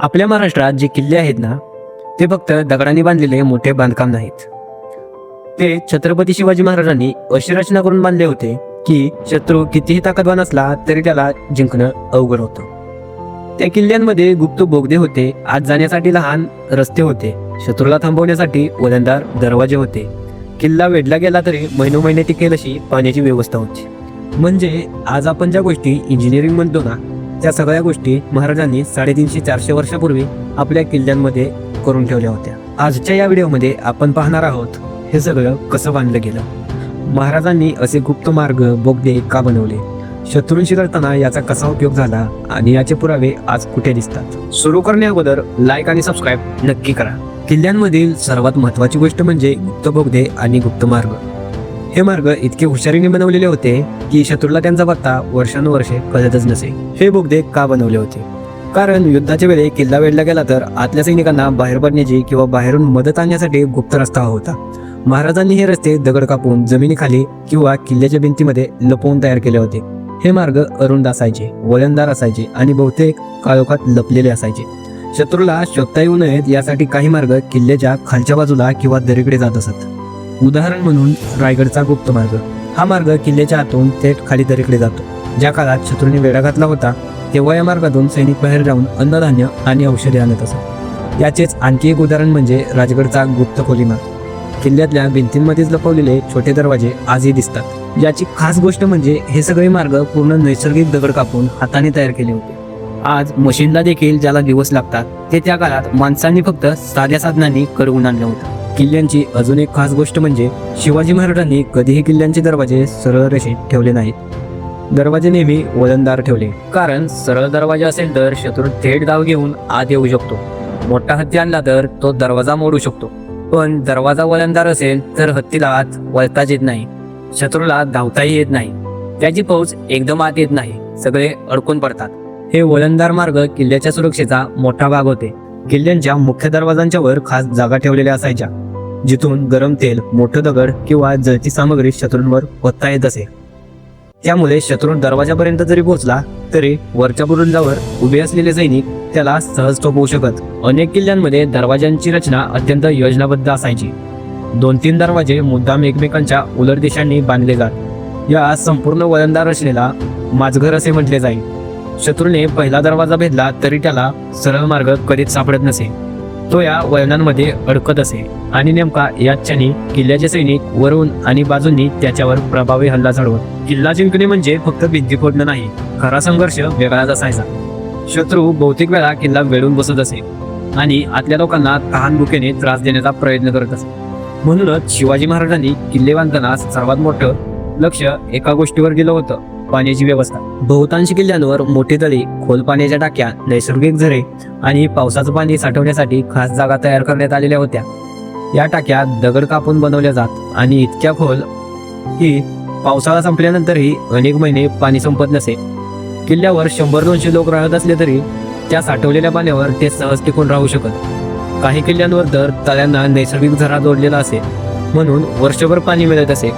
आपल्या महाराष्ट्रात जे किल्ले आहेत ना ते फक्त दगडांनी बांधलेले मोठे बांधकाम नाहीत. ते छत्रपती शिवाजी महाराजांनी अशी रचना करून बांधले होते की शत्रू कितीही ताकदवान असला तरी त्याला जिंकणं अवघड होतं. त्या किल्ल्यांमध्ये गुप्त बोगदे होते आत जाण्यासाठी लहान रस्ते होते शत्रूला थांबवण्यासाठी वलंदार दरवाजे होते. किल्ला वेढला गेला तरी महिनो महिने टिकेल अशी पाण्याची व्यवस्था होती. म्हणजे आज आपण ज्या गोष्टी इंजिनिअरिंग म्हणतो ना त्या सगळ्या गोष्टी महाराजांनी साडेतीनशे चारशे वर्षापूर्वी आपल्या किल्ल्यांमध्ये करून ठेवल्या होत्या. आजच्या या व्हिडिओमध्ये आपण पाहणार आहोत हे सगळं कसं बांधलं गेलं. महाराजांनी असे गुप्त मार्ग बोगदे का बनवले? शत्रूंशी लढताना याचा कसा उपयोग झाला आणि याचे पुरावे आज कुठे दिसतात? सुरू करण्या अगोदर लाईक आणि सबस्क्राईब नक्की करा. किल्ल्यांमधील सर्वात महत्वाची गोष्ट म्हणजे गुप्त बोगदे आणि गुप्त मार्ग. हे मार्ग इतके हुशारीने बनवलेले होते की शत्रूला त्यांचा पत्ता वर्षानुवर्षे कळतच नसे. हे बोगदे का बनवले होते? कारण युद्धाच्या वेळी किल्ला वेढला गेला तर आतल्या सैनिकांना बाहेर पडण्याची किंवा बाहेरून मदत आणण्यासाठी गुप्त रस्ता होता. महाराजांनी हे रस्ते दगड कापून जमिनीखाली किंवा किल्ल्याच्या भिंतीमध्ये लपवून तयार केले होते. हे मार्ग अरुंद असायचे वळणदार असायचे आणि बहुतेक काळोखात लपलेले असायचे. शत्रूला शोधता येऊ नयेत यासाठी काही मार्ग किल्ल्याच्या खालच्या बाजूला किंवा दरीकडे जात असत. उदाहरण म्हणून रायगडचा गुप्त मार्ग हा मार्ग किल्ल्याच्या आतून थेट खाली दरीकडे जातो. ज्या काळात शत्रूने वेढा घातला होता तेव्हा या मार्गातून सैनिक बाहेर जाऊन अन्नधान्य आणि औषधे आणत असत. याचेच आणखी एक उदाहरण म्हणजे राजगडचा गुप्त खोली मार्ग किल्ल्यातल्या भिंतींमध्येच लपवलेले छोटे दरवाजे आजही दिसतात. याची खास गोष्ट म्हणजे हे सगळे मार्ग पूर्ण नैसर्गिक दगड कापून हाताने तयार केले होते. आज मशीनला देखील ज्याला दिवस लागतात ते त्या काळात माणसांनी फक्त साध्या साधनांनी करवून आणलं होतं. किल्ल्यांची अजून एक खास गोष्ट म्हणजे शिवाजी महाराजांनी कधीही किल्ल्यांचे दरवाजे सरळ रेषेत ठेवले नाहीत. दरवाजे नेहमी वलंदार ठेवले. कारण सरळ दरवाजा असेल तर शत्रू थेट धाव घेऊन आत येऊ शकतो. मोठा हत्ती आणला तर तो दरवाजा मोडू शकतो. पण दरवाजा वलंदार असेल तर हत्तीला आत वळताच येत नाही. शत्रूला धावताही येत नाही. त्याची फौज एकदम आत येत नाही. सगळे अडकून पडतात. हे वलंदार मार्ग किल्ल्याच्या सुरक्षेचा मोठा भाग होते. किल्ल्यांच्या मुख्य दरवाजांच्या वर खास जागा ठेवलेल्या असायच्या. जिथून गरम तेल मोठं दगड किंवा जळती सामग्री शत्रूंवर होता येत असे. त्यामुळे शत्रू दरवाजापर्यंत जरी पोहोचला तरी वरच्या बुरुंजावर उभे असलेले सैनिक त्याला सहज टोपवू शकत. अनेक किल्ल्यांमध्ये दरवाजांची रचना अत्यंत योजनाबद्ध असायची. दोन तीन दरवाजे मुद्दाम एकमेकांच्या उलट दिशांनी बांधले जात. या संपूर्ण वलंदार रचनेला माझघर असे म्हटले जाईल. शत्रूने पहिला दरवाजा भेदला तरी त्याला सरळ मार्ग कधीच सापडत नसे. तो या वळणांमध्ये अडकत असे. आणि नेमका याच क्षणी किल्ल्याचे सैनिक वरून आणि बाजूंनी त्याच्यावर प्रभावी हल्ला चढवत. किल्ला जिंकणे म्हणजे फक्त भिंती फोडणं नाही खरा संघर्ष वेगळाच असायचा. शत्रू बहुतेक वेळा किल्ला वेळून बसत असे आणि आतल्या लोकांना तहान भुकेने त्रास देण्याचा प्रयत्न करत असे. म्हणूनच शिवाजी महाराजांनी किल्ले बांधताना सर्वात मोठं लक्ष एका गोष्टीवर दिलं होतं. पाण्याची व्यवस्था. बहुतांश किल्ल्यांवर मोठी तळी खोल पाण्याच्या टाक्या नैसर्गिक झरे आणि पावसाचं पाणी साठवण्यासाठी खास जागा तयार करण्यात आलेल्या होत्या. या टाक्या दगड कापून बनवल्या जात आणि इतक्या खोल की पावसाळा संपल्यानंतरही अनेक महिने पाणी संपत नसे. किल्ल्यावर शंभर दोनशे लोक राहत असले तरी त्या साठवलेल्या पाण्यावर ते सहज टिकून राहू शकत. काही किल्ल्यांवर तर तळ्यांना नैसर्गिक झरा जोडलेला असे. म्हणून वर्षभर पाणी मिळत असे.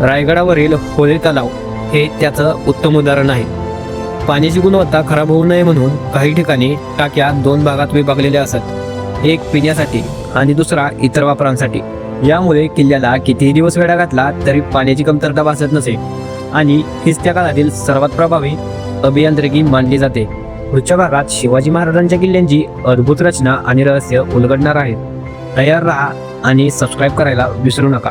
रायगडावरील होळी तलाव हे त्याचं उत्तम उदाहरण आहे. पाण्याची गुणवत्ता खराब होऊ नये म्हणून काही ठिकाणी टाक्या दोन भागात विभागलेल्या असत. एक पिण्यासाठी आणि दुसरा इतर वापरांसाठी. यामुळे किल्ल्याला कितीही दिवस वेळा घातला तरी पाण्याची कमतरता भासत नसे. आणि हीच त्या काळातील सर्वात प्रभावी अभियांत्रिकी मानली जाते. पुढच्या भागात शिवाजी महाराजांच्या किल्ल्यांची अद्भुत रचना आणि रहस्य उलगडणार आहेत. तयार राहा आणि सबस्क्राईब करायला विसरू नका.